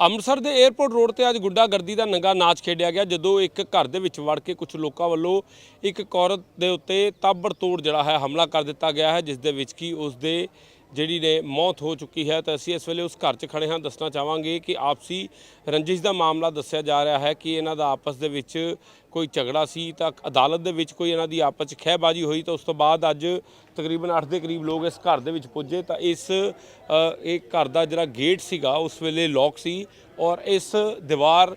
ਅੰਮ੍ਰਿਤਸਰ ਦੇ airport road ਤੇ ਅੱਜ ਗੁੱਡਾਗਰਦੀ ਦਾ ਨੰਗਾ ਨਾਚ ਖੇਡਿਆ ਗਿਆ। ਜਦੋਂ ਇੱਕ ਘਰ ਦੇ ਵਿੱਚ ਵੜ ਕੇ ਕੁਝ ਲੋਕਾਂ ਵੱਲੋਂ ਇੱਕ ਔਰਤ ਦੇ ਉੱਤੇ ਤਾਬੜਤੋੜ ਜਿਹੜਾ ਹੈ ਹਮਲਾ ਕਰ ਦਿੱਤਾ ਗਿਆ ਹੈ, ਜਿਸ ਦੇ ਵਿੱਚ ਕੀ ਉਸ ਦੇ ਜਿਹੜੀ ਨੇ ਮੌਤ ਹੋ ਚੁੱਕੀ ਹੈ, ਤਾਂ ਅਸੀਂ ਇਸ ਵੇਲੇ ਉਸ ਘਰ 'ਚ ਖੜੇ ਹਾਂ। ਦੱਸਣਾ ਚਾਹਾਂਗੇ ਕਿ ਆਪਸੀ ਰੰਜਿਸ਼ ਦਾ ਮਾਮਲਾ ਦੱਸਿਆ ਜਾ ਰਿਹਾ ਹੈ ਕਿ ਇਹਨਾਂ ਦਾ ਆਪਸ ਦੇ ਵਿੱਚ ਕੋਈ ਝਗੜਾ ਸੀ, ਤਾਂ ਅਦਾਲਤ ਦੇ ਵਿੱਚ ਕੋਈ ਇਹਨਾਂ ਦੀ ਆਪਸ 'ਚ ਖਹਿਬਾਜ਼ੀ ਹੋਈ, ਤਾਂ ਉਸ ਤੋਂ ਬਾਅਦ ਅੱਜ ਤਕਰੀਬਨ 8 ਦੇ ਕਰੀਬ ਲੋਕ ਇਸ ਘਰ ਦੇ ਵਿੱਚ ਪੁੱਜੇ। ਤਾਂ ਇਸ ਇਹ ਘਰ ਦਾ ਜਿਹੜਾ ਗੇਟ ਸੀਗਾ, ਉਸ ਵੇਲੇ ਲੌਕ ਸੀ ਔਰ ਇਸ ਦੀਵਾਰ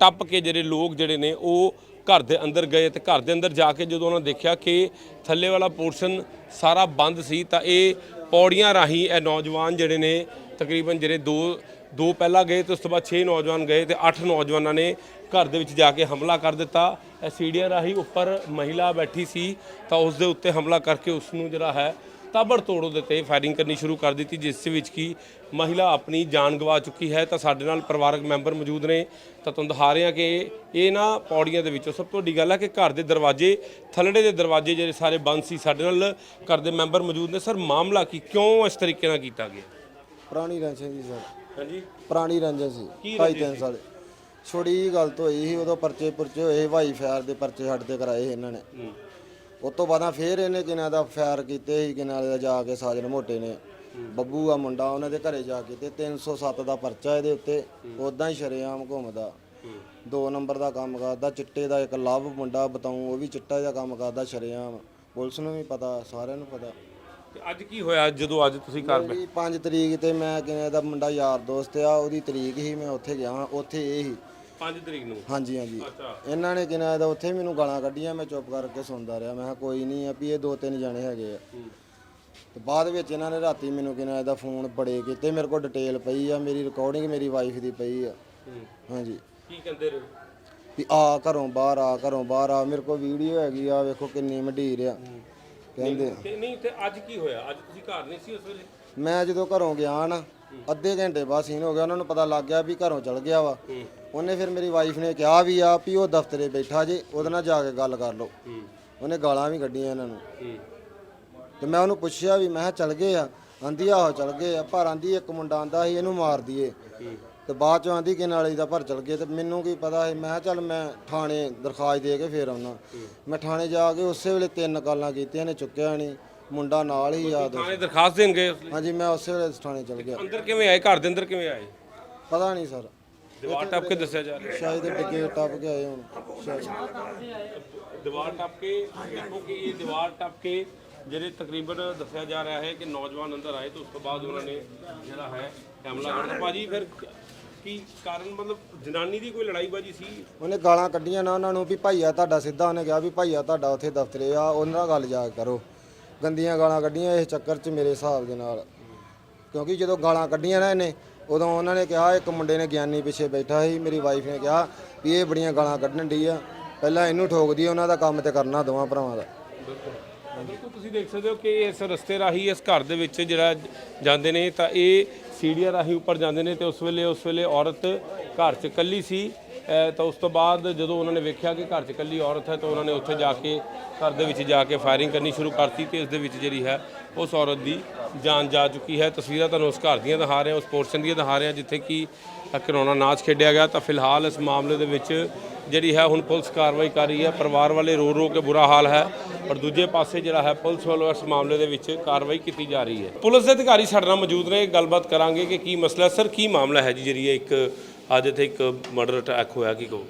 ਟੱਪ ਕੇ ਜਿਹੜੇ ਲੋਕ ਜਿਹੜੇ ਨੇ, ਉਹ ਘਰ ਦੇ ਅੰਦਰ ਗਏ ਤੇ ਘਰ ਦੇ ਅੰਦਰ ਜਾ ਕੇ ਜਦੋਂ ਉਹਨਾਂ ਦੇਖਿਆ ਕਿ ਥੱਲੇ ਵਾਲਾ ਪੋਰਸ਼ਨ ਸਾਰਾ ਬੰਦ ਸੀ, ਤਾਂ ਇਹ ਪੌੜੀਆਂ ਰਾਹੀਂ ਇਹ ਨੌਜਵਾਨ ਜਿਹੜੇ ਨੇ ਤਕਰੀਬਨ ਜਿਹੜੇ ਦੋ ਦੋ ਪਹਿਲਾਂ ਗਏ ਤੇ ਉਸ ਤੋਂ ਬਾਅਦ 6 ਨੌਜਵਾਨ ਗਏ ਤੇ 8 ਨੌਜਵਾਨਾਂ ਨੇ ਘਰ ਦੇ ਵਿੱਚ ਜਾ ਕੇ ਹਮਲਾ ਕਰ ਦਿੱਤਾ। ਇਹ ਸੀੜੀਆਂ ਰਾਹੀਂ ਉੱਪਰ ਮਹਿਲਾ ਬੈਠੀ ਸੀ ਤਾਂ ਉਸ ਦੇ ਉੱਤੇ ਹਮਲਾ ਕਰਕੇ ਉਸ ਨੂੰ ਜਿਹੜਾ ਹੈ ਤਾਬੜ ਤੋੜ ਉਹਦੇ ਤੇ ਫਾਇਰਿੰਗ ਕਰਨੀ ਸ਼ੁਰੂ ਕਰ ਦਿੱਤੀ ਜਿਸ ਦੇ ਵਿੱਚ ਕੀ ਮਹਿਲਾ ਆਪਣੀ ਜਾਨ ਗਵਾ ਚੁੱਕੀ ਹੈ। ਤਾਂ ਸਾਡੇ ਨਾਲ ਪਰਿਵਾਰਕ ਮੈਂਬਰ ਮੌਜੂਦ ਨੇ। ਤਾਂ ਤੁਹਾਨੂੰ ਦਿਖਾ ਰਹੇ ਹਾਂ ਕਿ ਇਹ ਨਾ ਪੌੜੀਆਂ ਦੇ ਵਿੱਚੋਂ ਸਭ ਤੋਂ ਵੱਡੀ ਗੱਲ ਹੈ ਕਿ ਘਰ ਦੇ ਦਰਵਾਜ਼ੇ ਥੱਲੜੇ ਦੇ ਦਰਵਾਜ਼ੇ ਜਿਹੜੇ ਸਾਰੇ ਬੰਦ ਸੀ ਸਾਡੇ ਨਾਲ ਘਰ ਦੇ ਮੈਂਬਰ ਮੌਜੂਦ ਨੇ। ਸਰ ਮਾਮਲਾ ਕੀ ਕਿਉਂ ਇਸ ਤਰੀਕੇ ਨਾਲ ਕੀਤਾ ਗਿਆ? ਪੁਰਾਣੀ ਰੰਜਨ ਸੀ ਸਰ। ਹਾਂਜੀ। ਪੁਰਾਣੀ ਰੰਜਨ ਸੀ ਰੰਜਿਸ਼ ਤਿੰਨ ਸਾਲ। ਛੋੜੀ ਗੱਲ ਤੋਂ ਹੋਈ ਸੀ ਉਦੋਂ ਪਰਚੇ ਪੁਰਚੇ ਹੋਏ ਵਾਈ ਫਾਇਰ ਦੇ ਪਰਚੇ ਸਾਡੇ ਤੇ ਕਰਾਏ ਇਹਨਾਂ ਨੇ। ਉਸ ਤੋਂ ਬਾਅਦਾਂ ਫੇਰ ਇਹਨੇ ਕਿਨਾਂ ਦਾ ਫਾਇਰ ਕੀਤੇ ਸੀ ਕਿਨਾਂ ਦਾ ਜਾ ਕੇ ਸਾਜਨ ਮੋਟੇ ਨੇ। ਬੱਬੂ ਆ ਮੁੰਡਾ ਉਹਨਾਂ ਦੇ ਘਰੇ ਜਾ ਕੇ ਤੇ 307 ਦਾ ਪਰਚਾ ਇਹਦੇ ਉੱਤੇ ਉਦਾਂ ਹੀ ਸ਼ਰੇਆਮ ਘੁੰਮਦਾ। ਦੋ ਨੰਬਰ ਦਾ ਕੰਮ ਕਰਦਾ ਚਿੱਟੇ ਦਾ ਇੱਕ ਲਵ ਮੁੰਡਾ ਬਤਾਉਂ ਉਹ ਵੀ ਚਿੱਟਾ ਜਿਹਾ ਕੰਮ ਕਰਦਾ ਸ਼ਰੇਆਮ। ਪੁਲਿਸ ਨੂੰ ਵੀ ਪਤਾ ਸਾਰਿਆਂ ਨੂੰ ਪਤਾ। ਤੇ ਅੱਜ ਕੀ ਹੋਇਆ? ਜਦੋਂ ਅੱਜ ਤੁਸੀਂ ਘਰ ਬੈ- ਮੇਰੀ 5 ਤਰੀਕ ਤੇ ਮੈਂ ਕਿਨੇ ਦਾ ਮੁੰਡਾ ਯਾਰ ਦੋਸਤ ਆ ਉਹਦੀ ਤਰੀਕ ਹੀ ਮੈਂ ਉੱਥੇ ਗਿਆ ਉੱਥੇ ਇਹ ਹੀ। 5 ਤਰੀਕ ਨੂੰ? ਹਾਂਜੀ ਹਾਂਜੀ। ਅੱਛਾ। ਇਹਨਾਂ ਨੇ ਕਿਨੇ ਦਾ ਉੱਥੇ ਮੈਨੂੰ ਗਾਲਾਂ ਕੱਢੀਆਂ ਮੈਂ ਚੁੱਪ ਕਰਕੇ ਸੁਣਦਾ ਰਿਹਾ। ਮੈਂ ਕਿਹਾ ਕੋਈ ਨਹੀਂ ਆ ਵੀ ਇਹ ਦੋ ਤਿੰਨ ਜਾਣੇ ਹੈਗੇ ਆ। ਤੇ ਬਾਅਦ ਵਿੱਚ ਇਹਨਾਂ ਨੇ ਰਾਤੀ ਮੈਨੂੰ ਕਿਨੇ ਦਾ ਫੋਨ ਬੜੇ ਕੀਤੇ। ਮੇਰੇ ਕੋਲ ਡਿਟੇਲ ਪਈ ਆ ਮੇਰੀ ਰਿਕਾਰਡਿੰਗ ਮੇਰੀ ਵਾਈਫ ਦੀ ਪਈ ਆ। ਹਾਂਜੀ। ਕੀ ਕਹਿੰਦੇ ਰਹੇ? ਵੀ ਆ ਘਰੋਂ ਬਾਹਰ ਆ ਘਰੋਂ ਬਾਹਰ ਆ ਮੇਰੇ ਕੋਲ ਵੀਡੀਓ ਹੈਗੀ ਆ ਵੇਖੋ ਕਿੰਨੀ ਮੰਡੀਰ ਆ। ਕਹਿੰਦੇ ਤੇ ਨਹੀਂ ਤੇ ਅੱਜ ਕੀ ਹੋਇਆ? ਅੱਜ ਤੁਸੀਂ ਘਰ ਨਹੀਂ ਸੀ ਉਸ ਵੇਲੇ? ਮੈਂ ਜਦੋਂ ਘਰੋਂ ਗਿਆ ਨਾ ਅੱਧੇ ਘੰਟੇ ਬਾਅਦ ਸੀਨ ਹੋ ਗਿਆ ਉਹਨਾਂ ਨੂੰ ਪਤਾ ਲੱਗ ਗਿਆ ਵੀ ਘਰੋਂ ਚਲ ਗਿਆ ਵਾ। ਉਹਨੇ ਫਿਰ ਮੇਰੀ ਵਾਈਫ ਨੇ ਕਿਹਾ ਵੀ ਆ ਵੀ ਉਹ ਦਫ਼ਤਰੇ ਬੈਠਾ ਜੇ ਉਹਦੇ ਨਾਲ ਜਾ ਕੇ ਗੱਲ ਕਰ ਲਓ। ਉਹਨੇ ਗਾਲਾਂ ਵੀ ਕੱਢੀਆਂ ਇਹਨਾਂ ਨੂੰ। ਤੇ ਮੈਂ ਉਹਨੂੰ ਪੁੱਛਿਆ ਵੀ ਮੈਂ ਕਿਹਾ ਚਲ ਗਏ ਆ। ਆਂਦੀ ਆਹੋ ਚਲ ਗਏ ਆ ਪਰ ਆਂਦੀ ਇੱਕ ਮੁੰਡਾ ਆਂਦਾ ਸੀ ਇਹਨੂੰ ਮਾਰ ਦਈਏ। ਤੇ ਬਾਅਦ ਚੋਂ ਆਂਦੀ ਕਿ ਨਾਲੀ ਦਾ ਭਰ ਚਲ ਗਏ। ਤੇ ਮੈਨੂੰ ਕੀ ਪਤਾ ਸੀ ਮੈਂ ਕਿਹਾ ਚੱਲ ਮੈਂ ਥਾਣੇ ਦਰਖਾਸਤ ਦੇ ਕੇ ਫੇਰ ਆਉਣਾ ਮੈਂ ਥਾਣੇ ਜਾ ਕੇ ਉਸੇ ਵੇਲੇ ਤਿੰਨ ਕਾਲਾਂ ਕੀਤੀਆਂ ਨੇ ਚੁੱਕਿਆ ਨਹੀਂ। ਮੁੰਡਾ ਨਾਲ ਹੀ ਯਾਦ ਥਾਣੇ ਦਰਖਾਸਤ ਦੇਣ ਗਏ ਉਸ ਲਈ ਹਾਂਜੀ ਮੈਂ ਉਸੇ ਵੇਲੇ ਥਾਣੇ ਚਲ ਗਿਆ। ਅੰਦਰ ਕਿਵੇਂ ਆਏ? ਘਰ ਦੇ ਅੰਦਰ ਕਿਵੇਂ ਆਏ? ਪਤਾ ਨਹੀਂ ਸਰ। ਦੀਵਾਰ ਟੱਪ ਕੇ ਦੱਸਿਆ ਜਾ ਰਿਹਾ। ਸ਼ਾਇਦ ਟਿਕਟ ਟੱਪ ਕੇ ਆਏ ਹੁਣ। ਸ਼ਾਇਦ। ਦੀਵਾਰ ਟੱਪ ਕੇ ਦੇਖੋ ਕਿ ਇਹ ਦੀਵਾਰ ਟੱਪ ਕੇ ਜਿਹੜੇ ਤਕਰੀਬਨ ਦੱਸਿਆ ਜਾ ਰਿਹਾ ਹੈ ਕਿ ਨੌਜਵਾਨ ਅੰਦਰ ਆਏ ਤੇ ਉਸ ਤੋਂ ਬਾਅਦ ਉਹਨਾਂ ਨੇ ਜਿਹੜਾ ਹੈ ਹਮਲਾ ਕਰਤਾ ਭਾਜੀ ਫਿਰ ਕੀ ਕਾਰਨ ਮਤਲਬ ਜਨਾਨੀ ਦੀ ਕੋਈ ਲੜਾਈ ਬਾਜੀ ਸੀ? ਉਹਨੇ ਗਾਲਾਂ ਕੱਢੀਆਂ ਨਾ ਉਹਨਾਂ ਨੂੰ ਵੀ ਭਾਈਆ ਤੁਹਾਡਾ ਸਿੱਧਾ ਉਹਨੇ ਕਿਹਾ ਵੀ ਭਾਈਆ ਤੁਹਾਡਾ ਉੱਥੇ ਦਫ਼ਤਰੇ ਆ ਉਹਨਾਂ ਨਾਲ ਗੱਲ ਜਾ ਕਰੋ। ਗੰਦੀਆਂ ਗਾਲਾਂ ਕੱਢੀਆਂ ਇਸ ਚੱਕਰ 'ਚ ਮੇਰੇ ਹਿਸਾਬ ਦੇ ਨਾਲ। ਕਿਉਂਕਿ ਜਦੋਂ ਗਾਲਾਂ ਕੱਢੀਆਂ ਨਾ ਇਹਨੇ, ਉਦੋਂ ਉਹਨਾਂ ਨੇ ਕਿਹਾ, ਇੱਕ ਮੁੰਡੇ ਨੇ ਗਿਆਨੀ ਪਿੱਛੇ ਬੈਠਾ ਸੀ, ਮੇਰੀ ਵਾਈਫ ਨੇ ਕਿਹਾ ਵੀ ਇਹ ਬੜੀਆਂ ਗਾਲਾਂ ਕੱਢਣ ਡਈ ਆ। ਪਹਿਲਾਂ ਇਹਨੂੰ ਠੋਕਦੀ ਉਹਨਾਂ ਦਾ ਕੰਮ ਤੇ ਕਰਨਾ ਦੋਵਾਂ ਭਰਾਵਾਂ ਦਾ। ਬਿਲਕੁਲ ਤੁਸੀਂ ਦੇਖ ਸਕਦੇ ਹੋ ਕਿ ਇਸ ਰਸਤੇ ਰਾਹੀਂ, ਇਸ ਘਰ ਦੇ ਵਿੱਚ ਜਿਹੜਾ ਜਾਂਦੇ ਨੇ, ਤਾਂ ਇਹ ਸੀੜੀਆਂ ਰਾਹੀਂ ਉੱਪਰ ਜਾਂਦੇ ਨੇ ਤੇ ਉਸ ਵੇਲੇ ਉਸ ਵੇਲੇ ਔਰਤ ਘਰ 'ਚ ਇਕੱਲੀ ਸੀ। ਤਾਂ ਉਸ ਤੋਂ ਬਾਅਦ ਜਦੋਂ ਉਹਨਾਂ ਨੇ ਵੇਖਿਆ ਕਿ ਘਰ 'ਚ ਇਕੱਲੀ ਔਰਤ ਹੈ ਤਾਂ ਉਹਨਾਂ ਨੇ ਉੱਥੇ ਜਾ ਕੇ ਘਰ ਦੇ ਵਿੱਚ ਜਾ ਕੇ ਫਾਇਰਿੰਗ ਕਰਨੀ ਸ਼ੁਰੂ ਕਰਤੀ ਤੇ ਇਸ ਦੇ ਵਿੱਚ ਜਿਹੜੀ ਹੈ ਉਸ ਔਰਤ ਦੀ ਜਾਨ ਜਾ ਚੁੱਕੀ ਹੈ। ਤਸਵੀਰਾਂ ਤੁਹਾਨੂੰ ਉਸ ਘਰ ਦੀਆਂ ਦਿਖਾ ਰਹੇ ਹਾਂ ਉਸ ਪੋਰਸ਼ਨ ਦੀਆਂ ਦਿਖਾ ਰਹੇ ਹਾਂ ਜਿੱਥੇ ਕਿ ਕਰੋਨਾ ਨਾਚ ਖੇਡਿਆ ਗਿਆ। ਤਾਂ ਫਿਲਹਾਲ ਇਸ ਮਾਮਲੇ ਦੇ ਵਿੱਚ ਜਿਹੜੀ ਹੈ ਹੁਣ ਪੁਲਿਸ ਕਾਰਵਾਈ ਕਰ ਰਹੀ ਹੈ। ਪਰਿਵਾਰ ਵਾਲੇ ਰੋ ਰੋ ਕੇ ਬੁਰਾ ਹਾਲ ਹੈ ਔਰ ਦੂਜੇ ਪਾਸੇ ਜਿਹੜਾ ਹੈ ਪੁਲਿਸ ਵੱਲੋਂ ਇਸ ਮਾਮਲੇ ਦੇ ਵਿੱਚ ਕਾਰਵਾਈ ਕੀਤੀ ਜਾ ਰਹੀ ਹੈ। ਪੁਲਿਸ ਦੇ ਅਧਿਕਾਰੀ ਸਾਡੇ ਨਾਲ ਮੌਜੂਦ ਨੇ। ਗੱਲਬਾਤ ਕਰਾਂਗੇ ਕਿ ਕੀ ਮਸਲਾ ਸਰ, ਕੀ ਮਾਮਲਾ ਹੈ ਜੀ ਜਿਹੜੀ ਇੱਕ ਅੱਜ ਇੱਥੇ ਇੱਕ ਮਰਡਰ ਅਟੈਕ ਹੋਇਆ, ਕੀ ਕਹੋ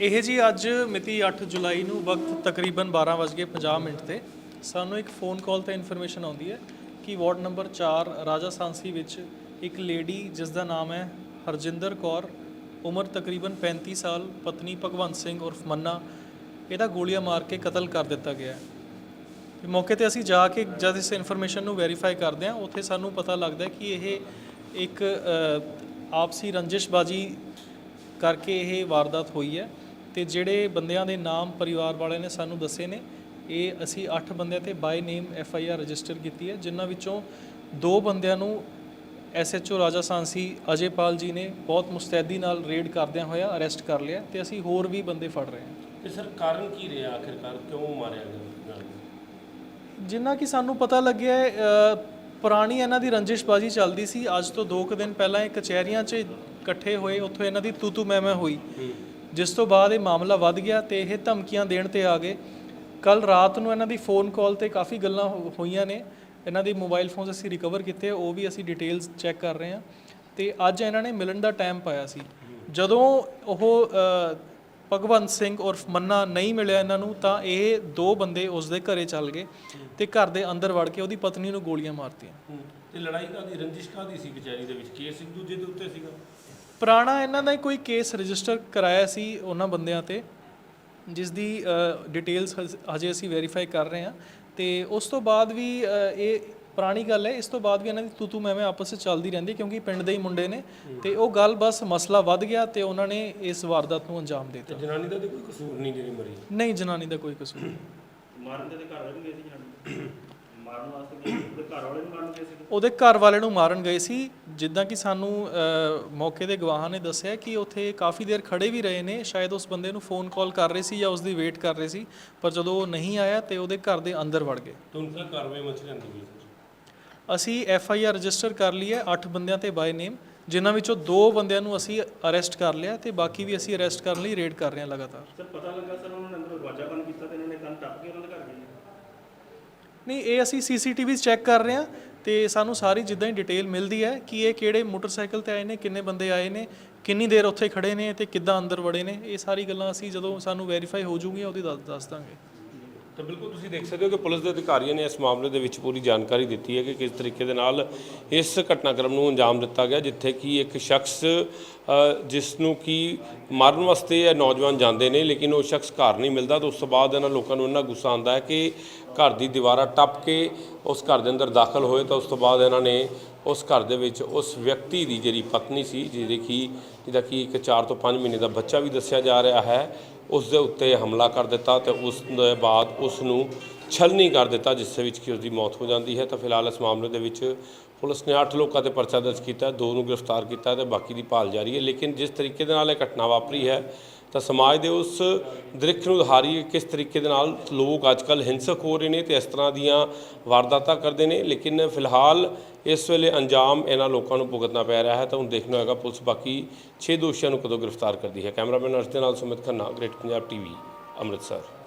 ਇਹ ਜੀ ਅੱਜ ਮਿਤੀ 8 ਜੁਲਾਈ ਨੂੰ ਵਕਤ ਤਕਰੀਬਨ 12:50 ਮਿੰਟ ਤੇ। ਸਾਨੂੰ ਇੱਕ ਫੋਨ ਕਾਲ ਤੇ ਇਨਫੋਰਮੇਸ਼ਨ ਆਉਂਦੀ ਹੈ ਕਿ ਵਾਰਡ ਨੰਬਰ 4 ਰਾਜਾ ਸਾਂਸੀ ਵਿੱਚ ਇੱਕ ਲੇਡੀ ਜਿਸ ਦਾ ਨਾਮ ਹੈ ਹਰਜਿੰਦਰ ਕੌਰ, ਉਮਰ ਤਕਰੀਬਨ 35 ਸਾਲ, ਪਤਨੀ ਭਗਵੰਤ ਸਿੰਘ ਉਰਫ ਮੰਨਾ, ਇਹਦਾ ਗੋਲੀਆਂ ਮਾਰ ਕੇ ਕਤਲ ਕਰ ਦਿੱਤਾ ਗਿਆ ਹੈ। ਮੌਕੇ ਤੇ ਅਸੀਂ ਜਾ ਕੇ ਜਦ ਇਸ ਇਨਫੋਰਮੇਸ਼ਨ ਨੂੰ ਵੈਰੀਫਾਈ ਕਰਦੇ ਹਾਂ, ਉੱਥੇ ਸਾਨੂੰ ਪਤਾ ਲੱਗਦਾ ਕਿ ਇਹ ਇੱਕ ਆਪਸੀ ਰੰਜਿਸ਼ਬਾਜੀ ਕਰਕੇ ਇਹ ਵਾਰਦਾਤ ਹੋਈ ਹੈ ਤੇ ਜਿਹੜੇ ਬੰਦਿਆਂ ਦੇ ਨਾਮ ਪਰਿਵਾਰ ਵਾਲਿਆਂ ਨੇ ਸਾਨੂੰ ਦੱਸੇ ਨੇ ਇਹ ਅਸੀਂ 8 ਬੰਦਿਆਂ ਤੇ by name F I R register ਕੀਤੀ ਹੈ ਜਿਨ੍ਹਾਂ ਵਿੱਚੋਂ ਦੋ ਬੰਦਿਆਂ ਨੂੰ ਐਸਐਚਓ ਰਾਜਾ ਸਾਂਸੀ ਅਜੇਪਾਲ ਜੀ ਨੇ ਬਹੁਤ ਮੁਸਤੈਦੀ ਨਾਲ ਰੇਡ ਕਰਦਿਆਂ ਹੋਇਆ ਅਰੈਸਟ ਕਰ ਲਿਆ ਤੇ ਅਸੀਂ ਹੋਰ ਵੀ ਬੰਦੇ ਫੜ ਰਹੇ ਹਾਂ। ਤੇ ਸਰ ਕਾਰਨ ਕੀ ਰਿਹਾ ਆਖਿਰਕਾਰ? ਕਿਉਂ ਮਾਰਿਆ ਗਿਆ? ਜਿੰਨਾ ਕਿ ਸਾਨੂੰ ਪਤਾ ਲੱਗਿਆ ਪੁਰਾਣੀ ਇਹਨਾਂ ਦੀ ਰੰਜਿਸ਼ਬਾਜੀ ਚੱਲਦੀ ਸੀ। ਅੱਜ ਤੋਂ 2 ਕੁ ਦਿਨ ਪਹਿਲਾਂ ਇਹ ਕਚਹਿਰੀਆਂ 'ਚ ਇਕੱਠੇ ਹੋਏ ਉੱਥੋਂ ਇਹਨਾਂ ਦੀ ਤੂਤੂ ਮੈਂ ਮੈਂ ਹੋਈ ਜਿਸ ਤੋਂ ਬਾਅਦ ਇਹ ਮਾਮਲਾ ਵੱਧ ਗਿਆ ਤੇ ਇਹ ਧਮਕੀਆਂ ਦੇਣ ਤੇ ਆ ਗਏ। ਕੱਲ ਰਾਤ ਨੂੰ ਇਹਨਾਂ ਦੀ ਫੋਨ ਕਾਲ ਤੇ ਕਾਫੀ ਗੱਲਾਂ ਹੋਈਆਂ ਨੇ। ਇਹਨਾਂ ਦੀ ਮੋਬਾਈਲ ਫੋਨਸ ਅਸੀਂ ਰਿਕਵਰ ਕੀਤੇ ਉਹ ਵੀ ਅਸੀਂ ਡਿਟੇਲਸ ਚੈੱਕ ਕਰ ਰਹੇ ਹਾਂ। ਤੇ ਅੱਜ ਇਹਨਾਂ ਨੇ ਮਿਲਣ ਦਾ ਟਾਈਮ ਪਾਇਆ ਸੀ। ਜਦੋਂ ਉਹ ਭਗਵੰਤ ਸਿੰਘ ਉਰਫ ਮੰਨਾ ਨਹੀਂ ਮਿਲਿਆ ਇਹਨਾਂ ਨੂੰ ਤਾਂ ਇਹ ਦੋ ਬੰਦੇ ਉਸ ਦੇ ਘਰੇ ਚੱਲ ਗਏ ਤੇ ਘਰ ਦੇ ਅੰਦਰ ਵੜ ਕੇ ਉਹਦੀ ਪਤਨੀ ਨੂੰ ਗੋਲੀਆਂ ਮਾਰਤੀਆਂ। ਤੇ ਲੜਾਈ ਕਾਦੀ ਰੰਜਿਸ਼ ਕਾਦੀ ਸੀ ਕਚਹਿਰੀ ਦੇ ਵਿੱਚ? ਕੇਸ ਇੱਕ ਦੂਜੇ ਦੇ ਉੱਤੇ ਸੀਗਾ। ਪੁਰਾਣਾ ਇਹਨਾਂ ਦਾ ਕੋਈ ਕੇਸ ਰਜਿਸਟਰ ਕਰਾਇਆ ਸੀ ਉਹਨਾਂ ਬੰਦਿਆਂ ਤੇ ਜਿਸ ਦੀ ਡਿਟੇਲਸ ਹਜੇ ਅਸੀਂ ਵੈਰੀਫਾਈ ਕਰ ਰਹੇ ਹਾਂ ਤੇ ਉਸ ਤੋਂ ਬਾਅਦ ਵੀ ਇਹ ਪੁਰਾਣੀ ਗੱਲ ਹੈ ਇਸ ਤੋਂ ਬਾਅਦ ਵੀ ਇਹਨਾਂ ਦੀ ਤੂਤੂ ਮੈਵੇਂ ਆਪਸ ਵਿੱਚ ਚੱਲਦੀ ਰਹਿੰਦੀ ਕਿਉਂਕਿ ਪਿੰਡ ਦੇ ਹੀ ਮੁੰਡੇ ਨੇ। ਤੇ ਉਹ ਗੱਲ ਬਸ ਮਸਲਾ ਵੱਧ ਗਿਆ ਤੇ ਉਹਨਾਂ ਨੇ ਇਸ ਵਾਰਦਾਤ ਨੂੰ ਅੰਜਾਮ ਦੇ ਦਿੱਤਾ। ਤੇ ਜਨਾਨੀ ਦਾ ਤਾਂ ਕੋਈ ਕਸੂਰ ਨਹੀਂ ਜਿਹੜੀ ਮਰੀ। ਨਹੀਂ ਜਨਾਨੀ ਦਾ ਕੋਈ ਕਸੂਰ ਨਹੀਂ। ਮਾਰਨ ਦੇ ਘਰ ਵਾਲੇ ਨੂੰ ਗਏ ਸੀ ਜਾਣ ਮਾਰਨ ਵਾਸਤੇ ਗਏ ਸੀ, ਉਹਦੇ ਘਰ ਵਾਲੇ ਨੂੰ ਮਾਰਨ ਗਏ ਸੀ? ਉਹਦੇ ਘਰ ਵਾਲੇ ਨੂੰ ਮਾਰਨ ਗਏ ਸੀ। ਜਿੱਦਾਂ ਕਿ ਸਾਨੂੰ ਮੌਕੇ ਦੇ ਗਵਾਹਾਂ ਨੇ ਦੱਸਿਆ ਕਿ ਉੱਥੇ ਕਾਫੀ ਦੇਰ ਖੜੇ ਵੀ ਰਹੇ ਨੇ। ਸ਼ਾਇਦ ਉਸ ਬੰਦੇ ਨੂੰ ਫੋਨ ਕਾਲ ਕਰ ਰਹੇ ਸੀ ਜਾਂ ਉਸ ਦੀ ਵੇਟ ਕਰ ਰਹੇ ਸੀ ਪਰ ਜਦੋਂ ਉਹ ਨਹੀਂ ਆਇਆ ਤੇ ਉਹਦੇ ਘਰ ਦੇ ਅੰਦਰ ਵੜ ਗਏ। ਤੇ ਉਹਨਾਂ ਦਾ ਕਾਰਵਾਈ ਮਚ ਲੈਂਦੀ ਹੋਈ ਅਸੀਂ ਐਫ ਆਈ ਆਰ ਰਜਿਸਟਰ ਕਰ ਲਈ ਹੈ 8 ਬੰਦਿਆਂ ਤੇ ਬਾਈ ਨੇਮ ਜਿਨ੍ਹਾਂ ਵਿੱਚੋਂ ਦੋ ਬੰਦਿਆਂ ਨੂੰ ਅਸੀਂ ਅਰੈਸਟ ਕਰ ਲਿਆ ਤੇ ਬਾਕੀ ਵੀ ਅਸੀਂ ਅਰੈਸਟ ਕਰਨ ਲਈ ਰੇਡ ਕਰ ਰਹੇ ਹਾਂ ਲਗਾਤਾਰ। ਸਰ ਪਤਾ ਲੱਗਾ ਸਰ ਉਹਨਾਂ ਨੇ ਅੰਦਰ ਦਰਵਾਜ਼ਾ ਬੰਦ ਕੀਤਾ ਤੇ ਇਹਨਾਂ ਨੇ ਕੰਨ ਟੱਪ ਕੇ ਉਹਨਾਂ ਦੇ ਘਰ ਗਏ। ਨਹੀਂ ਇਹ ਅਸੀਂ ਸੀਸੀਟੀਵੀ ਚੈੱਕ ਕਰ ਰਹੇ ਹਾਂ ਤੇ ਸਾਨੂੰ ਸਾਰੀ ਜਿੱਦਾਂ ਹੀ ਡਿਟੇਲ ਮਿਲਦੀ ਹੈ ਕਿ ਇਹ ਕਿਹੜੇ ਮੋਟਰਸਾਈਕਲ ਤੇ ਆਏ ਨੇ ਕਿੰਨੇ ਬੰਦੇ ਆਏ ਨੇ ਕਿੰਨੀ ਦੇਰ ਉੱਥੇ ਖੜੇ ਨੇ ਤੇ ਕਿੱਦਾਂ ਅੰਦਰ ਵੜੇ ਨੇ ਇਹ ਸਾਰੀ ਗੱਲਾਂ ਅਸੀਂ ਜਦੋਂ ਸਾਨੂੰ ਵੈਰੀਫਾਈ ਹੋ ਜੂਗੀਆਂ ਉਹਦੀ ਦੱਸ ਦੱਸ ਦਾਂਗੇ। ਤਾਂ ਬਿਲਕੁਲ ਤੁਸੀਂ ਦੇਖ ਸਕਦੇ ਹੋ ਕਿ ਪੁਲਿਸ ਦੇ ਅਧਿਕਾਰੀਆਂ ਨੇ ਇਸ ਮਾਮਲੇ ਦੇ ਵਿੱਚ ਪੂਰੀ ਜਾਣਕਾਰੀ ਦਿੱਤੀ ਹੈ ਕਿ ਕਿਸ ਤਰੀਕੇ ਦੇ ਨਾਲ ਇਸ ਘਟਨਾਕ੍ਰਮ ਨੂੰ ਅੰਜਾਮ ਦਿੱਤਾ ਗਿਆ, ਜਿੱਥੇ ਕਿ ਇੱਕ ਸ਼ਖਸ ਜਿਸ ਨੂੰ ਕਿ ਮਾਰਨ ਵਾਸਤੇ ਇਹ ਨੌਜਵਾਨ ਜਾਂਦੇ ਨੇ, ਲੇਕਿਨ ਉਹ ਸ਼ਖਸ ਘਰ ਨਹੀਂ ਮਿਲਦਾ। ਤਾਂ ਉਸ ਤੋਂ ਬਾਅਦ ਇਹਨਾਂ ਲੋਕਾਂ ਨੂੰ ਇੰਨਾ ਗੁੱਸਾ ਆਉਂਦਾ ਹੈ ਕਿ ਘਰ ਦੀ ਦੀਵਾਰਾਂ ਟੱਪ ਕੇ ਉਸ ਘਰ ਦੇ ਅੰਦਰ ਦਾਖਲ ਹੋਏ। ਤਾਂ ਉਸ ਤੋਂ ਬਾਅਦ ਇਹਨਾਂ ਨੇ ਉਸ ਘਰ ਦੇ ਵਿੱਚ ਉਸ ਵਿਅਕਤੀ ਦੀ ਜਿਹੜੀ ਪਤਨੀ ਸੀ, ਜਿਹਦੇ ਕਿ, ਜਿਹਦਾ ਕਿ ਇੱਕ 4 ਤੋਂ 5 ਮਹੀਨੇ ਦਾ ਬੱਚਾ ਵੀ ਦੱਸਿਆ ਜਾ ਰਿਹਾ ਹੈ ਉਸ ਦੇ ਉੱਤੇ ਹਮਲਾ ਕਰ ਦਿੱਤਾ ਤੇ ਉਸ ਦੇ ਬਾਅਦ ਉਸ ਨੂੰ ਛਲਨੀ ਕਰ ਦਿੱਤਾ, ਜਿਸ ਦੇ ਵਿੱਚ ਕਿ ਉਸ ਦੀ ਮੌਤ ਹੋ ਜਾਂਦੀ ਹੈ। ਤਾਂ ਫਿਲਹਾਲ ਇਸ ਮਾਮਲੇ ਦੇ ਵਿੱਚ ਪੁਲਿਸ ਨੇ 8 ਲੋਕਾਂ ਤੇ ਪਰਚਾ ਦਰਜ ਕੀਤਾ, ਦੋ ਨੂੰ ਗ੍ਰਿਫਤਾਰ ਕੀਤਾ ਹੈ ਤੇ ਬਾਕੀ ਦੀ ਭਾਲ ਜਾਰੀ ਹੈ। ਲੇਕਿਨ ਜਿਸ ਤਰੀਕੇ ਦੇ ਨਾਲ ਇਹ ਘਟਨਾ ਵਾਪਰੀ ਹੈ ਤਾਂ ਸਮਾਜ ਦੇ ਉਸ ਦ੍ਰਿਖ ਨੂੰ ਦਿਖਾਰੀ ਕਿਸ ਤਰੀਕੇ ਦੇ ਨਾਲ ਲੋਕ ਅੱਜ ਅੱਜਕੱਲ ਹਿੰਸਕ ਹੋ ਰਹੇ ਨੇ ਤੇ ਇਸ ਤਰ੍ਹਾਂ ਦੀਆਂ ਵਾਰਦਾਤਾਂ ਕਰਦੇ ਨੇ, ਲੇਕਿਨ ਫਿਲਹਾਲ ਇਸ ਵੇਲੇ ਅੰਜਾਮ ਇਹਨਾਂ ਲੋਕਾਂ ਨੂੰ ਭੁਗਤਣਾ ਪੈ ਰਿਹਾ ਹੈ, ਤਾਂ ਹੁਣ ਦੇਖਣਾ ਹੋਏਗਾ ਪੁਲਿਸ ਬਾਕੀ 6 ਦੋਸ਼ੀਆਂ ਨੂੰ ਕਦੋਂ ਗ੍ਰਿਫਤਾਰ ਕਰਦੀ ਹੈ। ਕੈਮਰਾਮੈਨ ਅਰਸ਼ ਦੇ ਨਾਲ ਸੁਮਿਤ ਖੰਨਾ, ਗ੍ਰੇਟ ਪੰਜਾਬ ਟੀਵੀ, ਅੰਮ੍ਰਿਤਸਰ।